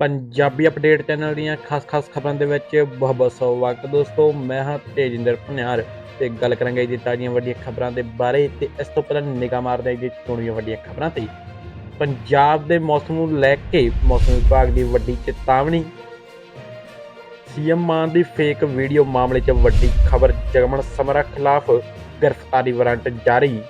Punjabi update channel ਦੀਆਂ ਖਾਸ-ਖਾਸ ਖਬਰਾਂ ਦੇ ਵਿੱਚ ਬਹੁਤ-ਬਹੁਤ ਸਵਾਗਤ ਦੋਸਤੋ। ਮੈਂ ਹਾਂ ਤੇਜਿੰਦਰ ਭਨਿਆਰ ਤੇ ਗੱਲ ਕਰਾਂਗੇ ਜੀ ਤਾਜ਼ੀਆਂ ਵੱਡੀਆਂ ਖਬਰਾਂ ਦੇ ਬਾਰੇ ਤੇ ਇਸ ਤੋਂ ਪਹਿਲਾਂ ਨਿਗਾਹ ਮਾਰਦੇ ਜੀ ਚੁਣੀਆਂ ਵੱਡੀਆਂ ਖਬਰਾਂ ਤੇ। ਪੰਜਾਬ ਦੇ ਮੌਸਮ ਨੂੰ ਲੈ ਕੇ ਮੌਸਮ ਵਿਭਾਗ ਦੀ ਵੱਡੀ ਚੇਤਾਵਨੀ। ਸੀਐਮ ਮਾਨ ਦੀ ਫੇਕ ਵੀਡੀਓ ਮਾਮਲੇ 'ਚ ਵੱਡੀ ਖਬਰ ਜਗਮਨ ਸਮਰਾ ਖਿਲਾਫ ਗ੍ਰਿਫਤਾਰੀ ਵਾਰੰਟ ਜਾਰੀ।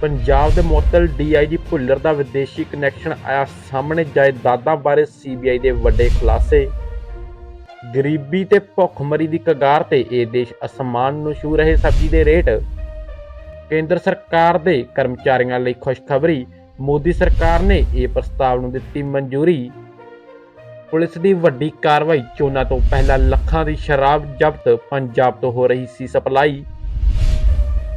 ਪੰਜਾਬ ਦੇ ਮੁਅੱਤਲ ਡੀਆਈਜੀ ਭੁੱਲਰ ਦਾ ਵਿਦੇਸ਼ੀ ਕਨੈਕਸ਼ਨ ਆਇਆ ਸਾਹਮਣੇ, ਜਾਇਦਾਦਾਂ ਬਾਰੇ ਸੀਬੀਆਈ ਦੇ ਵੱਡੇ ਖੁਲਾਸੇ। ਗਰੀਬੀ ਤੇ ਭੁੱਖਮਰੀ ਦੀ ਕਗਾਰ ਤੇ ਇਹ ਦੇਸ਼ ਅਸਮਾਨ ਨੂੰ ਛੂ ਰਹੇ ਸਬਜ਼ੀ ਦੇ ਰੇਟ। ਕੇਂਦਰ ਸਰਕਾਰ ਦੇ ਕਰਮਚਾਰੀਆਂ ਲਈ ਖੁਸ਼ਖਬਰੀ, ਮੋਦੀ ਸਰਕਾਰ ਨੇ ਇਹ ਪ੍ਰਸਤਾਵ ਨੂੰ ਦਿੱਤੀ ਮਨਜ਼ੂਰੀ। ਪੁਲਿਸ ਦੀ ਵੱਡੀ ਕਾਰਵਾਈ, ਚੋਣਾਂ ਤੋਂ ਪਹਿਲਾਂ ਲੱਖਾਂ ਦੀ ਸ਼ਰਾਬ ਜ਼ਬਤ, ਪੰਜਾਬ ਤੋਂ ਹੋ ਰਹੀ ਸੀ ਸਪਲਾਈ।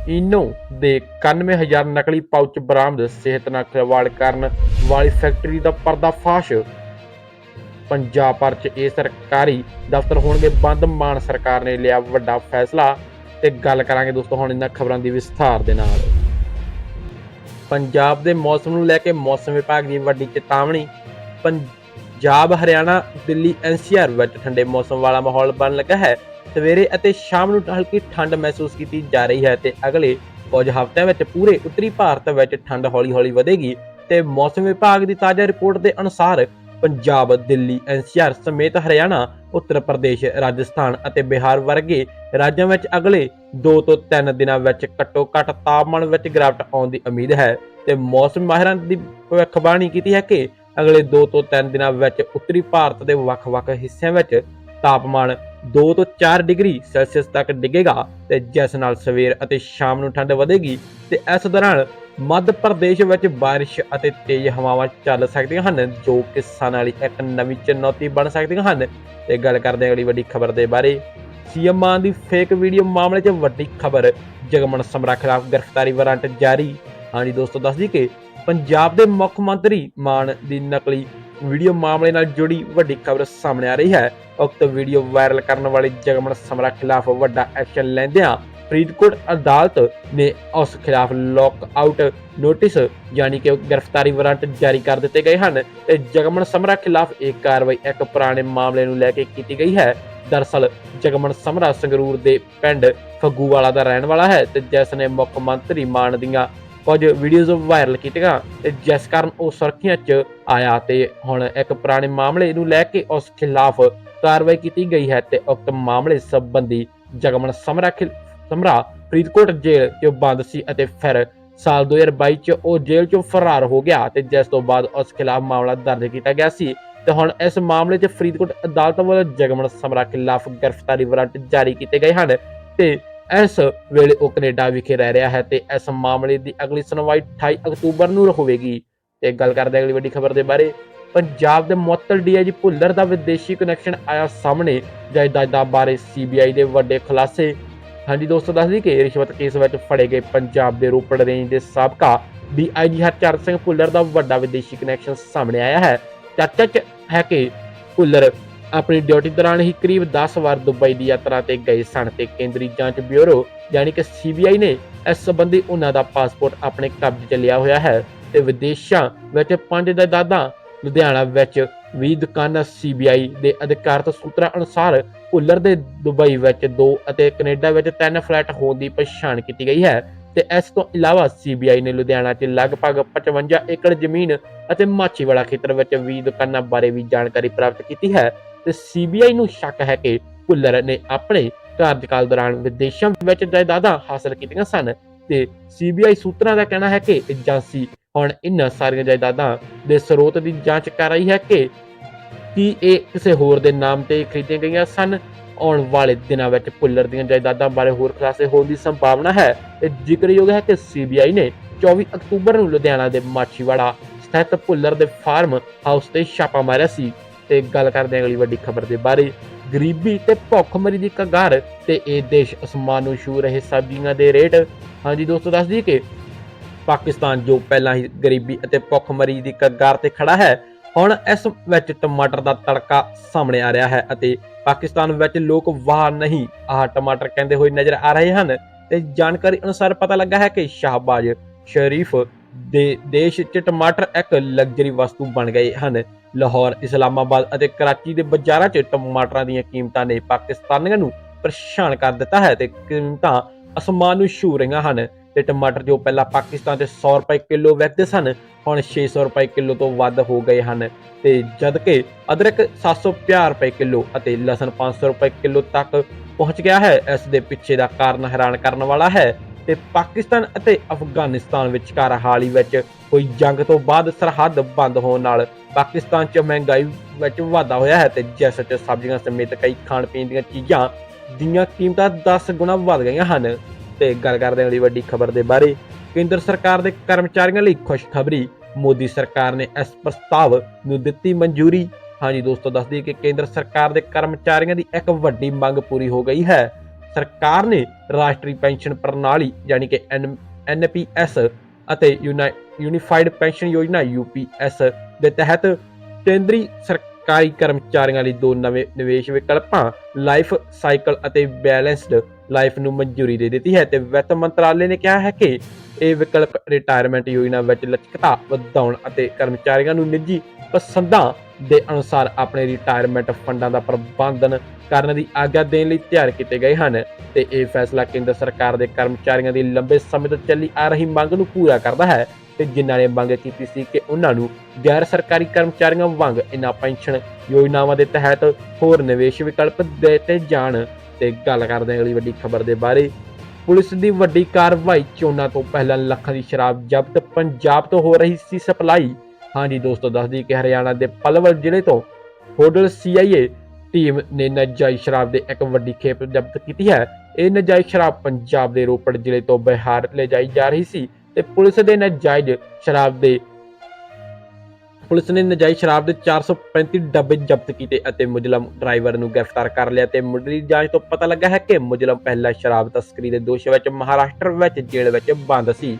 ਇਨੋ ਦੇ 91000 ਨਕਲੀ ਪਾਊਚ ਬਰਾਮਦ ਸਿਹਤ ਨਾਲ ਖਿਲਵਾੜ ਕਰਨ ਵਾਲੀ ਫੈਕਟਰੀ ਦਾ ਪਰਦਾਫਾਸ਼। ਪੰਜਾਬ ਭਰ 'ਚ ਇਹ ਸਰਕਾਰੀ ਦਫ਼ਤਰ ਹੋਣਗੇ ਬੰਦ। ਮਾਨ ਸਰਕਾਰ ਨੇ ਲਿਆ ਵੱਡਾ ਫੈਸਲਾ ਤੇ ਗੱਲ ਕਰਾਂਗੇ ਦੋਸਤੋ ਹੁਣ ਇਹਨਾਂ ਖਬਰਾਂ ਦੀ ਵਿਸਥਾਰ ਦੇ ਨਾਲ। ਪੰਜਾਬ ਦੇ ਮੌਸਮ ਨੂੰ ਲੈ ਕੇ ਮੌਸਮ ਵਿਭਾਗ ਦੀ ਵੱਡੀ ਚੇਤਾਵਨੀ ਪੰਜਾਬ, ਹਰਿਆਣਾ, ਦਿੱਲੀ ਐਨਸੀਆਰ ਵਿੱਚ ਠੰਡੇ ਮੌਸਮ ਵਾਲਾ ਮਾਹੌਲ ਬਣ ਲੱਗਾ ਹੈ। ਸਵੇਰੇ ਅਤੇ ਸ਼ਾਮ ਨੂੰ ਹਲਕੀ ਠੰਡ ਮਹਿਸੂਸ ਕੀਤੀ ਜਾ ਰਹੀ ਹੈ ਤੇ ਅਗਲੇ ਕੁਝ ਹਫ਼ਤਿਆਂ ਵਿੱਚ ਪੂਰੇ ਉੱਤਰੀ ਭਾਰਤ ਵਿੱਚ ਠੰਡ ਹੌਲੀ-ਹੌਲੀ ਵਧੇਗੀ ਤੇ ਮੌਸਮ ਵਿਭਾਗ ਦੀ ਤਾਜ਼ਾ ਰਿਪੋਰਟ ਦੇ ਅਨੁਸਾਰ ਪੰਜਾਬ, ਦਿੱਲੀ ਐਨਸੀਆਰ ਸਮੇਤ ਹਰਿਆਣਾ, ਉੱਤਰ ਪ੍ਰਦੇਸ਼, ਰਾਜਸਥਾਨ ਅਤੇ ਬਿਹਾਰ ਵਰਗੇ ਰਾਜਾਂ ਵਿੱਚ ਅਗਲੇ 2 ਤੋਂ 3 ਦਿਨਾਂ ਵਿੱਚ ਘੱਟੋ-ਘੱਟ ਤਾਪਮਾਨ ਵਿੱਚ ਗਿਰਾਵਟ ਆਉਣ ਦੀ ਉਮੀਦ ਹੈ ਤੇ ਮੌਸਮ ਮਾਹਿਰਾਂ ਦੀ ਭਵਿੱਖਬਾਣੀ ਕੀਤੀ ਹੈ ਕਿ ਅਗਲੇ 2 ਤੋਂ 3 ਦਿਨਾਂ ਵਿੱਚ ਉੱਤਰੀ ਭਾਰਤ ਦੇ ਵੱਖ-ਵੱਖ ਹਿੱਸਿਆਂ ਵਿੱਚ ਤਾਪਮਾਨ 2 ਤੋਂ 4 ਡਿਗਰੀ ਸੈਲਸੀਅਸ ਤੱਕ ਡਿੱਗੇਗਾ ਤੇ ਜਿਸ ਨਾਲ ਸਵੇਰ ਅਤੇ ਸ਼ਾਮ ਨੂੰ ਠੰਡ ਵਧੇਗੀ ਤੇ ਇਸ ਦੌਰਾਨ ਮੱਧ ਪ੍ਰਦੇਸ਼ ਵਿੱਚ ਬਾਰਿਸ਼ ਅਤੇ ਤੇਜ਼ ਹਵਾਵਾਂ ਚੱਲ ਸਕਦੀਆਂ ਹਨ, ਜੋ ਕਿਸਾਨਾਂ ਲਈ ਇੱਕ ਨਵੀਂ ਚੁਣੌਤੀ ਬਣ ਸਕਦੀਆਂ ਹਨ। ਤੇ ਗੱਲ ਕਰਦੇ ਹਾਂ ਅਗਲੀ ਵੱਡੀ ਖਬਰ ਦੇ ਬਾਰੇ। ਸੀਐਮ ਮਾਨ ਦੀ ਫੇਕ ਵੀਡੀਓ ਮਾਮਲੇ 'ਚ ਵੱਡੀ ਖਬਰ। ਜਗਮਨ ਸਮਰਾ ਖਿਲਾਫ ਗ੍ਰਿਫਤਾਰੀ ਵਾਰੰਟ ਜਾਰੀ। ਹਾਂਜੀ ਦੋਸਤੋ, ਦੱਸ ਦਈਏ ਕਿ ਪੰਜਾਬ ਦੇ ਮੁੱਖ ਮੰਤਰੀ ਮਾਨ ਦੀ ਨਕਲੀ ਵੀਡੀਓ ਮਾਮਲੇ ਨਾਲ ਜੁੜੀ ਵੱਡੀ ਖਬਰ ਸਾਹਮਣੇ ਆ ਰਹੀ ਹੈ। ਉਕਤ ਵੀਡੀਓ ਵਾਇਰਲ ਕਰਨ ਵਾਲੇ ਜਗਮਨ ਸਮਰਾ ਖਿਲਾਫ ਵੱਡਾ ਐਕਸ਼ਨ ਲੈਂਦਿਆਂ ਫਰੀਦਕੋਟ ਅਦਾਲਤ ਨੇ ਉਸ ਖਿਲਾਫ ਲੌਕ ਆਊਟ ਨੋਟਿਸ ਯਾਨੀ ਕਿ ਗ੍ਰਿਫਤਾਰੀ ਵਾਰੰਟ ਜਾਰੀ ਕਰ ਦਿੱਤੇ ਗਏ ਹਨ ਤੇ ਜਗਮਨ ਸਮਰਾ ਖਿਲਾਫ ਇਹ ਕਾਰਵਾਈ ਇੱਕ ਪੁਰਾਣੇ ਮਾਮਲੇ ਨੂੰ ਲੈ ਕੇ ਕੀਤੀ ਗਈ ਹੈ। ਦਰਸਲ ਜਗਮਨ ਸਮਰਾ ਸੰਗਰੂਰ ਦੇ ਪਿੰਡ ਫੱਗੂਵਾਲਾ ਦਾ ਰਹਿਣ ਵਾਲਾ ਹੈ ਤੇ ਜਿਸ ਨੇ ਮੁੱਖ ਮੰਤਰੀ ਮਾਨ ਦੀਆਂ ਕੁਝ ਵੀਡੀਓਜ਼ ਵਾਇਰਲ ਕੀਤੀਆਂ ਤੇ ਜਿਸ ਕਾਰਨ ਉਹ ਸੁਰਖੀਆਂ 'ਚ ਆਇਆ ਤੇ ਹੁਣ ਇੱਕ ਪੁਰਾਣੇ ਮਾਮਲੇ ਨੂੰ ਲੈ ਕੇ ਉਸ ਖਿਲਾਫ ਕਾਰਵਾਈ ਕੀਤੀ ਗਈ ਹੈ ਤੇ ਉਕਤ ਮਾਮਲੇ ਸੰਬੰਧੀ ਜਗਮਨ ਸਮਰਾ ਸਮਰਾ ਫਰੀਦਕੋਟ ਜੇਲ੍ਹ 'ਚ ਬੰਦ ਸੀ ਅਤੇ ਫਿਰ ਸਾਲ 2022 'ਚ ਉਹ ਜੇਲ੍ਹ 'ਚੋਂ ਫਰਾਰ ਹੋ ਗਿਆ ਤੇ ਜਿਸ ਤੋਂ ਬਾਅਦ ਉਸ ਖਿਲਾਫ ਮਾਮਲਾ ਦਰਜ ਕੀਤਾ ਗਿਆ ਸੀ ਤੇ ਹੁਣ ਇਸ ਮਾਮਲੇ 'ਚ ਫਰੀਦਕੋਟ ਅਦਾਲਤ ਵੱਲੋਂ ਜਗਮਨ ਸਮਰਾ ਖਿਲਾਫ ਗ੍ਰਿਫਤਾਰੀ ਵਾਰੰਟ ਜਾਰੀ ਕੀਤੇ ਗਏ ਹਨ ਤੇ ਇਸ ਵੇਲੇ ਉਹ ਕੈਨੇਡਾ ਵਿਖੇ ਰਹਿ ਰਿਹਾ ਹੈ ਤੇ ਇਸ ਮਾਮਲੇ ਦੀ ਅਗਲੀ ਸੁਣਵਾਈ 28 ਅਕਤੂਬਰ ਨੂੰ ਹੋਵੇਗੀ। ਤੇ ਗੱਲ ਕਰਦੇ ਅਗਲੀ ਵੱਡੀ ਖਬਰ ਦੇ ਬਾਰੇ। ਪੰਜਾਬ ਦੇ ਮੁਅੱਤਲ ਡੀਆਈਜੀ ਭੁੱਲਰ ਦਾ ਵਿਦੇਸ਼ੀ ਕਨੈਕਸ਼ਨ ਆਇਆ ਸਾਹਮਣੇ, ਜਾਇਦਾਦਾਂ ਬਾਰੇ ਸੀਬੀਆਈ ਦੇ ਵੱਡੇ ਖੁਲਾਸੇ। ਹਾਂਜੀ ਦੋਸਤੋ, ਦੱਸ ਦਈਏ ਕਿ ਰਿਸ਼ਵਤ ਕੇਸ ਵਿੱਚ ਫੜੇ ਗਏ ਪੰਜਾਬ ਦੇ ਰੋਪੜ ਰੇਂਜ ਦੇ ਸਾਬਕਾ ਡੀਆਈਜੀ ਹਰਚਰਨ ਸਿੰਘ ਭੁੱਲਰ ਦਾ ਵੱਡਾ ਵਿਦੇਸ਼ੀ ਕਨੈਕਸ਼ਨ ਸਾਹਮਣੇ ਆਇਆ ਹੈ। ਚਰਚਾ 'ਚ ਹੈ ਕਿ ਭੁੱਲਰ ਆਪਣੀ ਡਿਊਟੀ ਦੌਰਾਨ ਹੀ ਕਰੀਬ 10 ਵਾਰ ਦੁਬਈ ਦੀ ਯਾਤਰਾ ਤੇ ਗਏ ਸਨ ਤੇ ਕੇਂਦਰੀ ਜਾਂਚ ਬਿਊਰੋ ਯਾਨੀ ਕਿ ਸੀਬੀਆਈ ਨੇ ਇਸ ਸੰਬੰਧੀ ਉਹਨਾਂ ਦਾ ਪਾਸਪੋਰਟ ਆਪਣੇ ਕਬਜ਼ੇ 'ਚ ਲਿਆ ਹੋਇਆ ਹੈ ਤੇ ਵਿਦੇਸ਼ਾਂ ਵਿੱਚ ਪੰਜ ਜਾਇਦਾਦਾਂ, ਲੁਧਿਆਣਾ ਵਿੱਚ ਵੀ ਦੁਕਾਨਾਂ ਸੀਬੀਆਈ ਦੇ ਅਧਿਕਾਰਤ ਸੂਤਰਾਂ ਅਨੁਸਾਰ ਉਲਰ ਦੇ ਦੁਬਈ ਵਿੱਚ ਦੋ ਅਤੇ ਕੈਨੇਡਾ ਵਿੱਚ ਤਿੰਨ ਫਲੈਟ ਹੋਣ ਦੀ ਪਛਾਣ ਕੀਤੀ ਗਈ ਹੈ ਤੇ ਇਸ ਤੋਂ ਇਲਾਵਾ ਸੀਬੀਆਈ ਨੇ ਲੁਧਿਆਣਾ 'ਚ ਲਗਭਗ 55 ਏਕੜ ਜ਼ਮੀਨ ਅਤੇ ਮਾਛੀਵਾੜਾ ਖੇਤਰ ਵਿੱਚ ਵੀ ਦੁਕਾਨਾਂ ਬਾਰੇ ਵੀ ਜਾਣਕਾਰੀ ਪ੍ਰਾਪਤ ਕੀਤੀ ਹੈ ਤੇ ਸੀਬੀਆਈ ਨੂੰ ਸ਼ੱਕ ਹੈ ਕਿ ਭੁੱਲਰ ਨੇ ਆਪਣੇ ਕਾਰਜਕਾਲ ਦੌਰਾਨ ਵਿਦੇਸ਼ਾਂ ਵਿੱਚ ਜਾਇਦਾਦਾਂ ਹਾਸਲ ਕੀਤੀਆਂ ਸਨ ਤੇ ਸੀਬੀਆਈ ਸੂਤਰਾਂ ਦਾ ਕਹਿਣਾ ਹੈ ਕਿ ਏਜੰਸੀ ਹੁਣ ਇਨ੍ਹਾਂ ਸਾਰੀਆਂ ਜਾਇਦਾਦਾਂ ਦੇ ਸਰੋਤ ਦੀ ਜਾਂਚ ਕਰ ਰਹੀ ਹੈ ਕਿ ਕੀ ਇਹ ਕਿਸੇ ਹੋਰ ਦੇ ਨਾਮ ਤੇ ਖਰੀਦੀਆਂ ਗਈਆਂ ਸਨ। ਆਉਣ ਵਾਲੇ ਦਿਨਾਂ ਵਿੱਚ ਭੁੱਲਰ ਦੀਆਂ ਜਾਇਦਾਦਾਂ ਬਾਰੇ ਹੋਰ ਖੁਲਾਸੇ ਹੋਣ ਦੀ ਸੰਭਾਵਨਾ ਹੈ। ਤੇ ਜ਼ਿਕਰਯੋਗ ਹੈ ਕਿ ਸੀਬੀਆਈ ਨੇ 24 ਅਕਤੂਬਰ ਨੂੰ ਲੁਧਿਆਣਾ ਦੇ ਮਾਛੀਵਾੜਾ ਸਥਿਤ ਭੁੱਲਰ ਦੇ ਫਾਰਮ ਹਾਊਸ ਤੇ ਛਾਪਾ ਮਾਰਿਆ ਸੀ। ਤੇ ਗੱਲ ਕਰਦੇ ਹਾਂ ਅਗਲੀ ਵੱਡੀ ਖਬਰ ਦੇ ਬਾਰੇ। ਗਰੀਬੀ ਤੇ ਭੁੱਖਮਰੀ ਦੀ ਕਗਾਰ ਤੇ ਇਹ ਦੇਸ਼ ਅਸਮਾਨ ਨੂੰ ਛੂ ਰਹੇ ਸਬਜ਼ੀਆਂ ਦੇ ਰੇਟ। ਹਾਂਜੀ ਦੋਸਤੋ, ਦੱਸ ਦਈਏ ਕਿ ਪਾਕਿਸਤਾਨ ਜੋ ਪਹਿਲਾਂ ਹੀ ਗਰੀਬੀ ਅਤੇ ਭੁੱਖਮਰੀ ਦੀ ਕਗਾਰ ਤੇ ਖੜਾ ਹੈ, ਹੁਣ ਇਸ ਵਿੱਚ ਟਮਾਟਰ ਦਾ ਤੜਕਾ ਸਾਹਮਣੇ ਆ ਰਿਹਾ ਹੈ ਅਤੇ ਪਾਕਿਸਤਾਨ ਵਿੱਚ ਲੋਕ ਵਾਹ ਨਹੀਂ, ਆਹ ਟਮਾਟਰ ਕਹਿੰਦੇ ਹੋਏ ਨਜ਼ਰ ਆ ਰਹੇ ਹਨ। ਤੇ ਜਾਣਕਾਰੀ ਅਨੁਸਾਰ ਪਤਾ ਲੱਗਾ ਹੈ ਕਿ ਸ਼ਾਹਬਾਜ਼ ਸ਼ਰੀਫ ਦੇ ਦੇਸ਼ 'ਚ ਟਮਾਟਰ ਇੱਕ ਲਗਜ਼ਰੀ ਵਸਤੂ ਬਣ ਗਏ ਹਨ। ਲਾਹੌਰ, ਇਸਲਾਮਾਬਾਦ ਅਤੇ ਕਰਾਚੀ ਦੇ ਬਾਜ਼ਾਰਾਂ 'ਚ ਟਮਾਟਰਾਂ ਦੀਆਂ ਕੀਮਤਾਂ ਨੇ ਪਾਕਿਸਤਾਨੀਆਂ ਨੂੰ ਪਰੇਸ਼ਾਨ ਕਰ ਦਿੱਤਾ ਹੈ ਤੇ ਕੀਮਤਾਂ ਅਸਮਾਨ ਨੂੰ ਛੂ ਰਹੀਆਂ ਹਨ। ਤੇ ਟਮਾਟਰ ਜੋ ਪਹਿਲਾਂ ਪਾਕਿਸਤਾਨ 'ਚ 100 ਰੁਪਏ ਕਿਲੋ ਵਿਕਦੇ ਸਨ, ਹੁਣ 600 ਰੁਪਏ ਕਿਲੋ ਤੋਂ ਵੱਧ ਹੋ ਗਏ ਹਨ। ਤੇ ਜਦਕਿ ਅਦਰਕ 750 ਰੁਪਏ ਕਿਲੋ ਅਤੇ ਲਸਣ 500 ਰੁਪਏ ਕਿਲੋ ਤੱਕ ਪਹੁੰਚ ਗਿਆ ਹੈ। ਇਸ ਦੇ ਪਿੱਛੇ ਦਾ ਕਾਰਨ ਹੈਰਾਨ ਕਰਨ ਵਾਲਾ ਹੈ ਤੇ ਪਾਕਿਸਤਾਨ ਅਤੇ ਅਫਗਾਨਿਸਤਾਨ ਵਿਚਕਾਰ ਹਾਲ ਹੀ ਵਿੱਚ ਹੋਈ ਜੰਗ ਤੋਂ ਬਾਅਦ ਸਰਹੱਦ ਬੰਦ ਹੋਣ ਨਾਲ ਪਾਕਿਸਤਾਨ 'ਚ ਮਹਿੰਗਾਈ ਵਿੱਚ ਵਾਧਾ ਹੋਇਆ ਹੈ ਤੇ ਜਿਸ 'ਚ ਸਬਜ਼ੀਆਂ ਸਮੇਤ ਕਈ ਖਾਣ ਪੀਣ ਦੀਆਂ ਚੀਜ਼ਾਂ ਦੀਆਂ ਕੀਮਤਾਂ 10 ਗੁਣਾ ਵੱਧ ਗਈਆਂ ਹਨ। ਤੇ ਗੱਲ ਕਰਦੇ ਹਾਂ ਅਗਲੀ ਵੱਡੀ ਖਬਰ ਦੇ ਬਾਰੇ। ਕੇਂਦਰ ਸਰਕਾਰ ਦੇ ਕਰਮਚਾਰੀਆਂ ਲਈ ਖੁਸ਼ਖਬਰੀ। ਮੋਦੀ ਸਰਕਾਰ ਨੇ ਇਸ ਪ੍ਰਸਤਾਵ ਨੂੰ ਦਿੱਤੀ ਮਨਜ਼ੂਰੀ। ਹਾਂਜੀ ਦੋਸਤੋ, ਦੱਸ ਦਈਏ ਕਿ ਕੇਂਦਰ ਸਰਕਾਰ ਦੇ ਕਰਮਚਾਰੀਆਂ ਦੀ ਇੱਕ ਵੱਡੀ ਮੰਗ ਪੂਰੀ ਹੋ ਗਈ ਹੈ। ਸਰਕਾਰ ਨੇ ਰਾਸ਼ਟਰੀ ਪੈਨਸ਼ਨ ਪ੍ਰਣਾਲੀ ਯਾਨੀ ਕਿ ਐਨਪੀਐਸ ਅਤੇ ਯੂਨੀਫਾਈਡ ਪੈਨਸ਼ਨ ਯੋਜਨਾ ਯੂਪੀਐਸ ਦੇ ਤਹਿਤ ਕੇਂਦਰੀ ਸਰਕਾਰੀ ਕਰਮਚਾਰੀਆਂ ਲਈ ਦੋ ਨਵੇਂ ਨਿਵੇਸ਼ ਵਿਕਲਪਾਂ, ਲਾਈਫ ਸਾਈਕਲ ਅਤੇ ਬੈਲੈਂਸਡ ਲਾਈਫ ਨੂੰ ਮਨਜ਼ੂਰੀ ਦੇ ਦਿੱਤੀ ਹੈ ਤੇ ਵਿੱਤ ਮੰਤਰਾਲੇ ਨੇ ਕਿਹਾ ਹੈ ਕਿ ਇਹ ਵਿਕਲਪ ਰਿਟਾਇਰਮੈਂਟ ਯੋਜਨਾ ਵਿੱਚ ਲਚਕਤਾ ਵਧਾਉਣ ਅਤੇ ਕਰਮਚਾਰੀਆਂ ਨੂੰ ਨਿੱਜੀ ਪਸੰਦਾਂ ਦੇ ਅਨੁਸਾਰ ਆਪਣੇ ਰਿਟਾਇਰਮੈਂਟ ਫੰਡਾਂ ਦਾ ਪ੍ਰਬੰਧਨ ਕਰਨ ਦੀ ਆਗਿਆ ਦੇਣ ਲਈ ਤਿਆਰ ਕੀਤੇ ਗਏ ਹਨ ਤੇ ਇਹ ਫੈਸਲਾ ਕੇਂਦਰ ਸਰਕਾਰ ਦੇ ਕਰਮਚਾਰੀਆਂ ਦੀ ਲੰਬੇ ਸਮੇਂ ਤੋਂ ਚੱਲੀ ਆ ਰਹੀ ਮੰਗ ਨੂੰ ਪੂਰਾ ਕਰਦਾ ਹੈ ਤੇ ਜਿਨ੍ਹਾਂ ਨੇ ਮੰਗ ਕੀਤੀ ਸੀ ਕਿ ਉਹਨਾਂ ਨੂੰ ਗੈਰ ਸਰਕਾਰੀ ਕਰਮਚਾਰੀਆਂ ਵਾਂਗ ਇਨ੍ਹਾਂ ਪੈਨਸ਼ਨ ਯੋਜਨਾਵਾਂ ਦੇ ਤਹਿਤ ਹੋਰ ਨਿਵੇਸ਼ ਵਿਕਲਪ ਦਿੱਤੇ ਜਾਣ ਤੇ ਗੱਲ ਕਰਦੇ ਹਾਂ ਅਗਲੀ ਵੱਡੀ ਖਬਰ ਦੇ ਬਾਰੇ। ਪੁਲਿਸ ਦੀ ਵੱਡੀ ਕਾਰਵਾਈ ਚੋਣਾਂ ਤੋਂ ਪਹਿਲਾਂ ਲੱਖਾਂ ਦੀ ਸ਼ਰਾਬ ਜ਼ਬਤ ਪੰਜਾਬ ਤੋਂ ਹੋ ਰਹੀ ਸੀ ਸਪਲਾਈ। ਹਾਂਜੀ ਦੋਸਤੋ, ਦੱਸਦੀ ਕਿ ਹਰਿਆਣਾ ਦੇ ਪਲਵਲ ਜ਼ਿਲ੍ਹੇ ਤੋਂ ਹੋਡਲ ਸੀਆਈਏ ਟੀਮ ਨੇ ਨਜਾਇਜ਼ ਸ਼ਰਾਬ ਦੇ ਇੱਕ ਵੱਡੀ ਖੇਪ ਜ਼ਬਤ ਕੀਤੀ ਹੈ। ਇਹ ਨਜਾਇਜ਼ ਸ਼ਰਾਬ ਪੰਜਾਬ ਦੇ ਰੋਪੜ ਜ਼ਿਲ੍ਹੇ ਤੋਂ ਬਿਹਾਰ ਲੈ ਜਾ ਰਹੀ ਸੀ ਤੇ ਪੁਲਿਸ ਦੇ ਨਜਾਇਜ਼ ਸ਼ਰਾਬ ਦੇ ਪੁਲਿਸ ਨੇ ਨਜਾਇਜ਼ ਸ਼ਰਾਬ ਦੇ 435 ਡੱਬੇ ਜ਼ਬਤ ਕੀਤੇ ਅਤੇ ਮੁਜਲਮ ਡਰਾਈਵਰ ਨੂੰ ਗ੍ਰਿਫਤਾਰ ਕਰ ਲਿਆ ਤੇ ਮੁੱਢਲੀ ਜਾਂਚ ਤੋਂ ਪਤਾ ਲੱਗਾ ਹੈ ਕਿ ਮੁਜਲਮ ਪਹਿਲਾਂ ਸ਼ਰਾਬ ਤਸਕਰੀ ਦੇ ਦੋਸ਼ ਵਿੱਚ ਮਹਾਰਾਸ਼ਟਰ ਵਿੱਚ ਜੇਲ੍ਹ ਵਿੱਚ ਬੰਦ ਸੀ।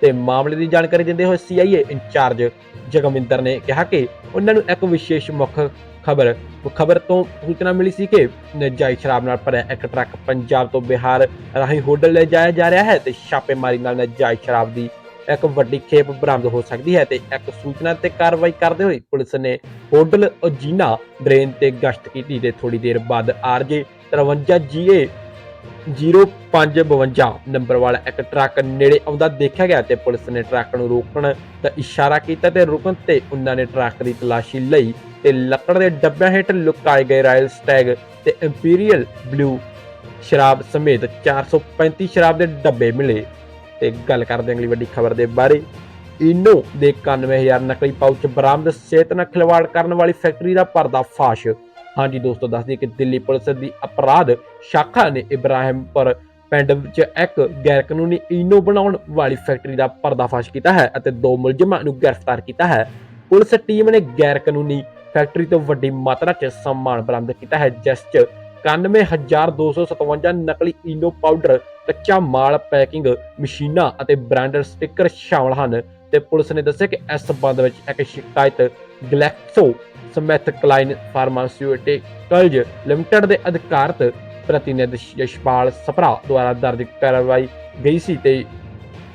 ਤੇ ਮਾਮਲੇ ਦੀ ਜਾਣਕਾਰੀ ਦਿੰਦੇ ਹੋਏ ਸੀਆਈਏ ਇੰਚਾਰਜ ਜਗਮਿੰਦਰ ਨੇ ਕਿਹਾ ਕਿ ਉਹਨਾਂ ਨੂੰ ਇੱਕ ਵਿਸ਼ੇਸ਼ ਮੁੱਖ ਖਬਰ ਖਬਰ ਤੋਂ ਸੂਚਨਾ ਮਿਲੀ ਸੀ ਕਿ ਨਜਾਇਜ਼ ਸ਼ਰਾਬ ਨਾਲ ਭਰਿਆ ਇੱਕ ਟਰੱਕ ਪੰਜਾਬ ਤੋਂ ਬਿਹਾਰ ਰਾਹੀਂ ਹੋਡਲ ਲੈ ਜਾਇਆ ਜਾ ਰਿਹਾ ਹੈ ਤੇ ਛਾਪੇਮਾਰੀ ਨਾਲ ਨਜਾਇਜ਼ ਸ਼ਰਾਬ ਦੀ ਇੱਕ ਵੱਡੀ ਖੇਪ ਬਰਾਮਦ ਹੋ ਸਕਦੀ ਹੈ ਤੇ ਇੱਕ ਸੂਚਨਾ ਤੇ ਕਾਰਵਾਈ ਕਰਦੇ ਹੋਏ ਪੁਲਿਸ ਨੇ ਹੋਡਲ ਅਜੀਨਾ ਡਰੇਨ ਤੇ ਗਸ਼ਤ ਕੀਤੀ ਤੇ ਥੋੜੀ ਦੇਰ ਬਾਅਦ ਆਰਜੇ 53 ਜੀਏ 0552 ਨੰਬਰ ਵਾਲਾ ਇੱਕ ਟਰੱਕ ਨੇੜੇ ਆਉਂਦਾ ਦੇਖਿਆ ਗਿਆ ਤੇ ਪੁਲਿਸ ਨੇ ਟਰੱਕ ਨੂੰ ਰੋਕਣ ਦਾ ਇਸ਼ਾਰਾ ਕੀਤਾ ਤੇ ਰੁਕਣ ਤੇ ਉਹਨਾਂ ਨੇ ਟਰੱਕ ਦੀ ਤਲਾਸ਼ੀ ਲਈ ਤੇ ਲੱਕੜ ਦੇ ਡੱਬਿਆਂ ਹੇਠ ਲੁਕਾਏ ਗਏ ਰਾਇਲ ਸਟੈਗ ਤੇ ਇੰਪੀਰੀਅਲ ਬਲੂ ਸ਼ਰਾਬ ਸਮੇਤ 435 ਸ਼ਰਾਬ ਦੇ ਡੱਬੇ ਮਿਲੇ। ਤੇ ਗੱਲ ਕਰਦੇ ਅਗਲੀ ਵੱਡੀ ਖਬਰ ਦੇ ਬਾਰੇ। ਇਨੋ ਦੇ 91000 ਨਕਲੀ ਪਾਊਚ ਬਰਾਮਦ ਸਿਹਤ ਨਾਲ ਖਿਲਵਾੜ ਕਰਨ ਵਾਲੀ ਫੈਕਟਰੀ ਦਾ ਪਰਦਾਫਾਸ਼ ਹਾਂਜੀ ਦੋਸਤੋ, ਦੱਸ ਦਈਏ ਕਿ ਦਿੱਲੀ ਪੁਲਿਸ ਦੀ ਅਪਰਾਧ ਸ਼ਾਖਾ ਨੇ ਇਬਰਾਹਿਮਪੁਰ ਪਿੰਡ ਵਿੱਚ ਇੱਕ ਗੈਰ ਕਾਨੂੰਨੀ ਇਨੋ ਬਣਾਉਣ ਵਾਲੀ ਫੈਕਟਰੀ ਦਾ ਪਰਦਾਫਾਸ਼ ਕੀਤਾ ਹੈ ਅਤੇ ਦੋ ਮੁਲਜ਼ਮਾਂ ਨੂੰ ਗ੍ਰਿਫਤਾਰ ਕੀਤਾ ਹੈ। ਪੁਲਿਸ ਟੀਮ ਨੇ ਗੈਰ ਕਾਨੂੰਨੀ ਫੈਕਟਰੀ ਤੋਂ ਵੱਡੀ ਮਾਤਰਾ 'ਚ ਸਮਾਨ ਬਰਾਮਦ ਕੀਤਾ ਹੈ, ਜਿਸ 'ਚ 91257 ਨਕਲੀ ਇਨੋ ਪਾਊਡਰ, ਕੱਚਾ ਮਾਲ ਪੈਕਿੰਗ ਮਸ਼ੀਨਾਂ ਅਤੇ ਬ੍ਰਾਂਡਡ ਸਟicker ਸ਼ਾਮਲ ਹਨ ਤੇ ਪੁਲਿਸ ਨੇ ਦੱਸਿਆ ਕਿ ਇਸ ਸਬੰਧ ਵਿੱਚ ਇੱਕ ਸ਼ਿਕਾਇਤ GlaxoSmithKline Pharmaceuticals Limited ਦੇ ਅਧਿਕਾਰਤ ਪ੍ਰਤੀਨਿਧ ਯਸ਼ਪਾਲ ਸਪਰਾ ਦੁਆਰਾ ਦਰਜ ਕਰਵਾਈ ਗਈ ਸੀ ਤੇ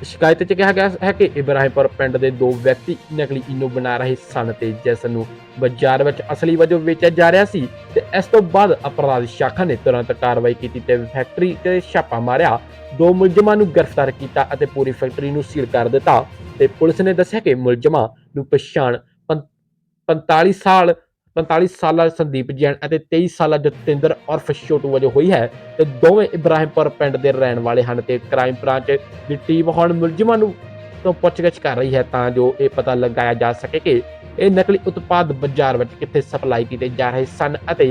ਸ਼ਿਕਾਇਤ 'ਚ ਕਿਹਾ ਗਿਆ ਹੈ ਕਿ ਇਬਰਾਹਿਮਪੁਰ ਪਿੰਡ ਦੇ ਦੋ ਵਿਅਕਤੀ ਨਕਲੀ ਇਨੋ ਬਣਾ ਰਹੇ ਸਨ ਤੇ ਜਿਸ ਨੂੰ ਬਾਜ਼ਾਰ ਵਿੱਚ ਅਸਲੀ ਵਜੋਂ ਵੇਚਿਆ ਜਾ ਰਿਹਾ ਸੀ ਤੇ ਇਸ ਤੋਂ ਬਾਅਦ ਅਪਰਾਧ ਸ਼ਾਖਾ ਨੇ ਤੁਰੰਤ ਕਾਰਵਾਈ ਕੀਤੀ ਤੇ ਫੈਕਟਰੀ 'ਤੇ ਛਾਪਾ ਮਾਰਿਆ। ਦੋ ਮੁਲਜ਼ਮਾਂ ਨੂੰ ਗ੍ਰਿਫਤਾਰ ਕੀਤਾ ਅਤੇ ਪੂਰੀ ਫੈਕਟਰੀ ਨੂੰ ਸੀਲ ਕਰ ਦਿੱਤਾ ਤੇ ਪੁਲਿਸ ਨੇ ਦੱਸਿਆ ਕਿ ਮੁਲਜ਼ਮਾਂ ਨੂੰ ਪਛਾਣ 45 ਸਾਲ 45 ਸਾਲਾ ਸੰਦੀਪ ਜੈਨ ਅਤੇ 23 ਸਾਲਾ ਜਤਿੰਦਰ ਉਰਫ ਛੋਟੂ ਵਜੋਂ ਹੋਈ ਹੈ ਤੇ ਦੋਵੇਂ ਇਬਰਾਹਿਮਪੁਰ ਪਿੰਡ ਦੇ ਰਹਿਣ ਵਾਲੇ ਹਨ ਤੇ ਕ੍ਰਾਈਮ ਬ੍ਰਾਂਚ ਦੀ ਟੀਮ ਹੁਣ ਮੁਲਜ਼ਮਾਂ ਨੂੰ ਤੋਂ ਪੁੱਛਗਿੱਛ ਕਰ ਰਹੀ ਹੈ ਤਾਂ ਜੋ ਇਹ ਪਤਾ ਲਗਾਇਆ ਜਾ ਸਕੇ ਕਿ ਇਹ ਨਕਲੀ ਉਤਪਾਦ ਬਾਜ਼ਾਰ ਵਿੱਚ ਕਿੱਥੇ ਸਪਲਾਈ ਕੀਤੇ ਜਾ ਰਹੇ ਸਨ ਅਤੇ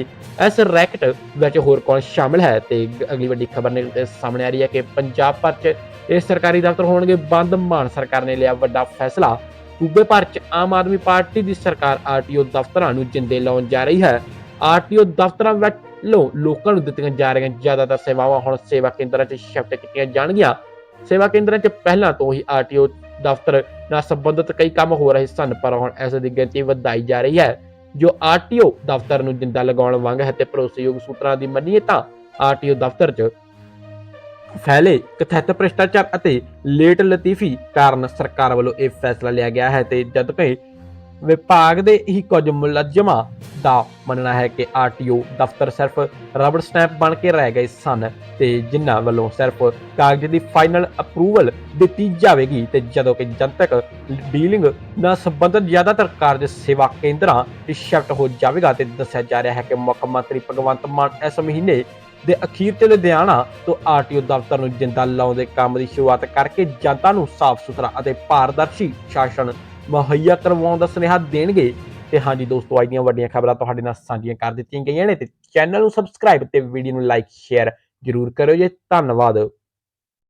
ਇਸ ਰੈਕਟ ਵਿੱਚ ਹੋਰ ਕੌਣ ਸ਼ਾਮਿਲ ਹੈ ਤੇ ਅਗਲੀ ਵੱਡੀ ਖਬਰ ਨੇ ਸਾਹਮਣੇ ਆ ਰਹੀ ਹੈ ਕਿ ਪੰਜਾਬ ਭਰ 'ਚ ਇਹ ਸਰਕਾਰੀ ਦਫ਼ਤਰ ਹੋਣਗੇ, ਬੰਦ, ਮਾਨ ਸਰਕਾਰ ਨੇ ਲਿਆ ਵੱਡਾ ਫੈਸਲਾ। ਸੂਬੇ ਭਰ 'ਚ ਆਮ ਆਦਮੀ ਪਾਰਟੀ ਦੀ ਸਰਕਾਰ ਆਰਟੀਓ ਦਫ਼ਤਰਾਂ ਨੂੰ ਜਿੰਦੇ ਲਾਉਣ ਜਾ ਰਹੀ ਹੈ। ਆਰਟੀਓ ਦਫ਼ਤਰਾਂ ਵਿੱਚ ਲੋ ਲੋਕਾਂ ਨੂੰ ਦਿੱਤੀਆਂ ਜਾ ਰਹੀਆਂ ਜ਼ਿਆਦਾਤਰ ਸੇਵਾਵਾਂ ਹੁਣ ਸੇਵਾ ਕੇਂਦਰਾਂ 'ਚ ਸ਼ਿਫਟ ਕੀਤੀਆਂ ਜਾਣਗੀਆਂ। ਸੇਵਾ ਕੇਂਦਰਾਂ 'ਚ ਪਹਿਲਾਂ ਤੋਂ ਹੀ ਆਰਟੀਓ ਦਫ਼ਤਰ ਨਾਲ ਸੰਬੰਧਿਤ ਕਈ ਕੰਮ ਹੋ ਰਹੇ ਸਨ, ਪਰ ਹੁਣ ਇਸ ਦੀ ਗਿਣਤੀ ਵਧਾਈ ਜਾ ਰਹੀ ਹੈ। ਜੋ ਆਰਟੀਓ ਦਫ਼ਤਰ ਨੂੰ ਜਿੰਦਾ ਲਗਾਉਣ ਵਾਂਗ ਹੈ ਤੇ ਭਰੋਸੇਯੋਗ ਸੂਤਰਾਂ ਦੀ ਮੰਨੀਏ ਤਾਂ ਆਰਟੀਓ ਦਫ਼ਤਰ 'ਚ ਫੈਲੇ, ਕਥਿਤ ਭ੍ਰਿਸ਼ਟਾਚਾਰ ਅਤੇ ਲੇਟ ਲਤੀਫੀ ਕਾਰਨ ਸਰਕਾਰ ਵੱਲੋਂ ਇਹ ਫੈਸਲਾ ਲਿਆ ਗਿਆ ਹੈ ਤੇ ਜਦ ਕਿ ਵਿਭਾਗ ਦੇ ਹੀ ਕੁਝ ਮੁਲਜ਼ਮਾਂ ਦਾ ਮੰਨਣਾ ਹੈ ਕਿ ਆਰਟੀਓ ਦਫ਼ਤਰ ਸਿਰਫ ਰਬੜ ਸਟੈਂਪ ਬਣ ਕੇ ਰਹਿ ਗਏ ਸਨ ਤੇ ਜਿਨ੍ਹਾਂ ਵੱਲੋਂ ਸਿਰਫ ਕਾਗਜ਼ ਦੀ ਫਾਈਨਲ ਅਪਰੂਵਲ ਦਿੱਤੀ ਜਾਵੇਗੀ ਤੇ ਜਦੋਂ ਕਿ ਜਨਤਕ ਡੀਲਿੰਗ ਨਾਲ ਸੰਬੰਧਿਤ ਜ਼ਿਆਦਾਤਰ ਕਾਰਜ ਸੇਵਾ ਕੇਂਦਰਾਂ ਸ਼ਿਫਟ ਹੋ ਜਾਵੇਗਾ ਤੇ ਦੱਸਿਆ ਜਾ ਰਿਹਾ ਹੈ ਕਿ ਮੁੱਖ ਮੰਤਰੀ ਭਗਵੰਤ ਮਾਨ ਇਸ ਮਹੀਨੇ ਦੇ ਅਖੀਰ ਤੇ ਲੁਧਿਆਣਾ ਤੋਂ ਆਰਟੀਓ ਦਫ਼ਤਰ ਨੂੰ ਜਿੰਦਾ ਲਾਉਣ ਦੇ ਕੰਮ ਦੀ ਸ਼ੁਰੂਆਤ ਕਰਕੇ ਜਨਤਾ ਨੂੰ ਸਾਫ਼ ਸੁਥਰਾ ਅਤੇ ਪਾਰਦਰਸ਼ੀ ਸ਼ਾਸਨ ਮੁਹੱਈਆ ਕਰਵਾਉਣ ਦਾ ਸੁਨੇਹਾ ਦੇਣਗੇ। ਤੇ ਹਾਂਜੀ ਦੋਸਤੋ, ਅੱਜ ਦੀਆਂ ਵੱਡੀਆਂ ਖਬਰਾਂ ਤੁਹਾਡੇ ਨਾਲ ਸਾਂਝੀਆਂ ਕਰ ਦਿੱਤੀਆਂ ਗਈਆਂ ਨੇ ਤੇ ਚੈਨਲ ਨੂੰ ਸਬਸਕ੍ਰਾਈਬ ਤੇ ਵੀਡੀਓ ਨੂੰ ਲਾਈਕ ਸ਼ੇਅਰ ਜਰੂਰ ਕਰਿਓ ਜੀ। ਧੰਨਵਾਦ।